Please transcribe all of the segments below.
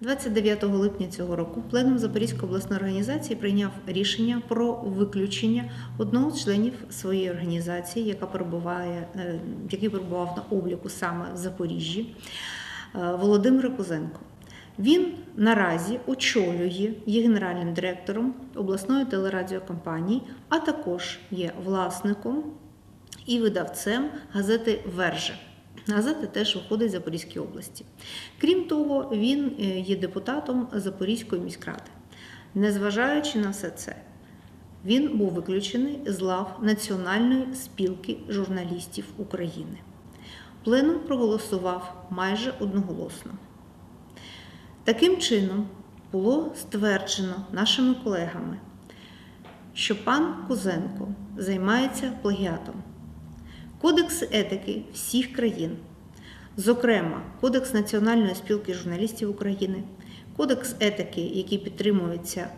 29 липня цього року пленум Запорізької обласної організації прийняв рішення про виключення одного з членів своєї організації, яка перебуває, е, який перебував на обліку саме в Запоріжжі, е, Володимира Кузенко. Він наразі очолює є генеральним директором обласної телерадіокомпанії, а також є власником і видавцем газети Верже. Газета теж виходить в Запорізькій області. Крім того, він е, є депутатом Запорізької міськради. Незважаючи на все це, він був виключений з лав Національної спілки журналістів України. Пленум проголосував майже одноголосно. Таким чином було стверджено нашими колегами, що пан Кузенко займається плагіатом. Кодекси етики всіх країн, зокрема, Кодекс Національної спілки журналістів України, Кодекс етики, який підтримується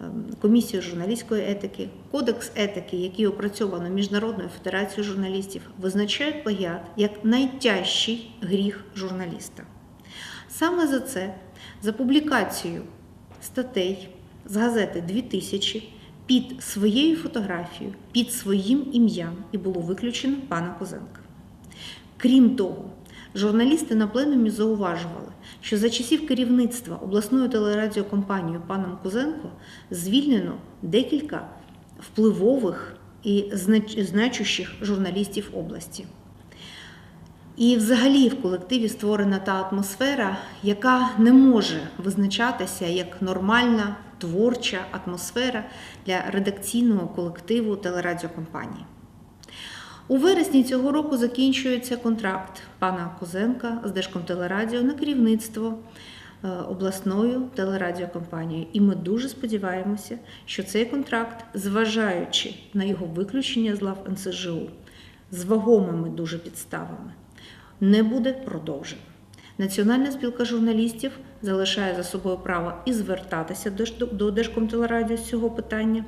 ем, Комісією журналістської етики, Кодекс етики, який опрацьовано Міжнародною федерацією журналістів, визначають плагіат як найтяжчий гріх журналіста. Саме за це, за публікацію статей з газети 2000 під своєю фотографією, під своїм ім'ям і було виключено пана Козенка. Крім того, журналісти на пленумі зауважували, що за часів керівництва обласною телерадіокомпанією паном Кузенко звільнено декілька впливових і значущих журналістів області. І взагалі в колективі створена та атмосфера, яка не може визначатися як нормальна творча атмосфера для редакційного колективу телерадіокомпанії. У вересні цього року закінчується контракт пана Козенка з Держкомтелерадіо на керівництво е, обласною телерадіокомпанією. І ми дуже сподіваємося, що цей контракт, зважаючи на його виключення з лав НСЖУ, з вагомими дуже підставами, не буде продовжено. Національна спілка журналістів залишає за собою право і звертатися до- Держкомтелерадіо з цього питання,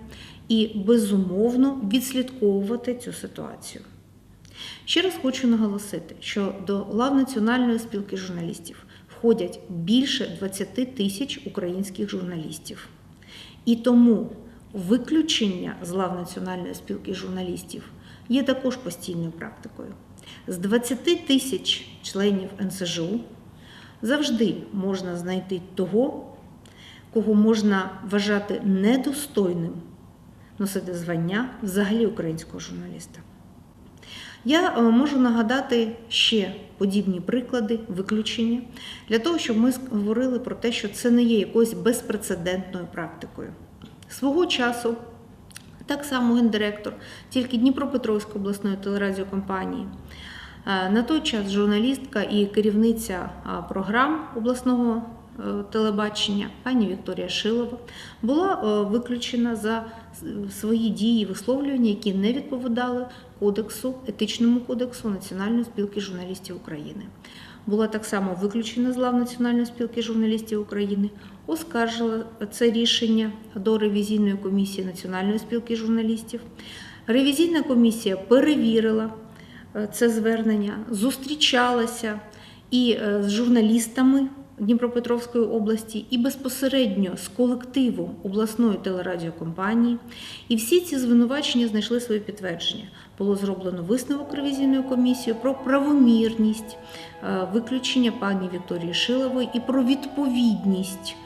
і безумовно відслідковувати цю ситуацію. Ще раз хочу наголосити, що до лав Національної спілки журналістів входять більше 20 тисяч українських журналістів. І тому виключення з лав Національної спілки журналістів є також постійною практикою. З 20 тисяч членів НСЖУ завжди можна знайти того, кого можна вважати недостойним носити звання взагалі українського журналіста. Я е, можу нагадати ще подібні приклади виключення для того, щоб ми говорили про те, що це не є якоюсь безпрецедентною практикою. Свого часу так само гендиректор, тільки Дніпропетровської обласної телерадіокомпанії. Е, На той час журналістка і керівниця програм обласного е, телебачення пані Вікторія Шилова була е, виключена за свої дії висловлювання, які не відповідали кодексу, етичному кодексу Національної спілки журналістів України. Була так само виключена з лав Національної спілки журналістів України, оскаржила це рішення до ревізійної комісії Національної спілки журналістів. Ревізійна комісія перевірила е, це звернення, зустрічалася і е, з журналістами Дніпропетровської області, і безпосередньо з колективу обласної телерадіокомпанії. І всі ці звинувачення знайшли своє підтвердження. Було зроблено висновок ревізійною комісією про правомірність е, виключення пані Вікторії Шилової і про відповідність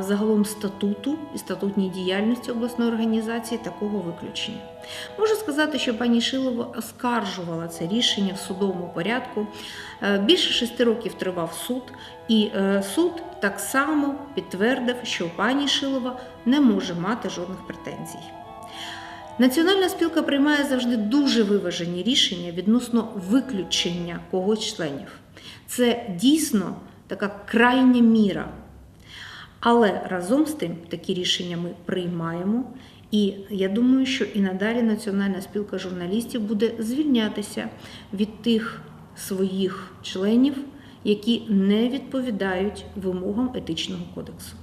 загалом статуту і статутній діяльності обласної організації такого виключення. Можу сказати, що пані Шилова оскаржувала це рішення в судовому порядку. Е, Більше шести років тривав суд, і е, суд так само підтвердив, що пані Шилова не може мати жодних претензій. Національна спілка приймає завжди дуже виважені рішення відносно виключення когось членів. Це дійсно така крайня міра. Але разом з тим такі рішення ми приймаємо. І я думаю, що і надалі Національна спілка журналістів буде звільнятися від тих своїх членів, які не відповідають вимогам етичного кодексу.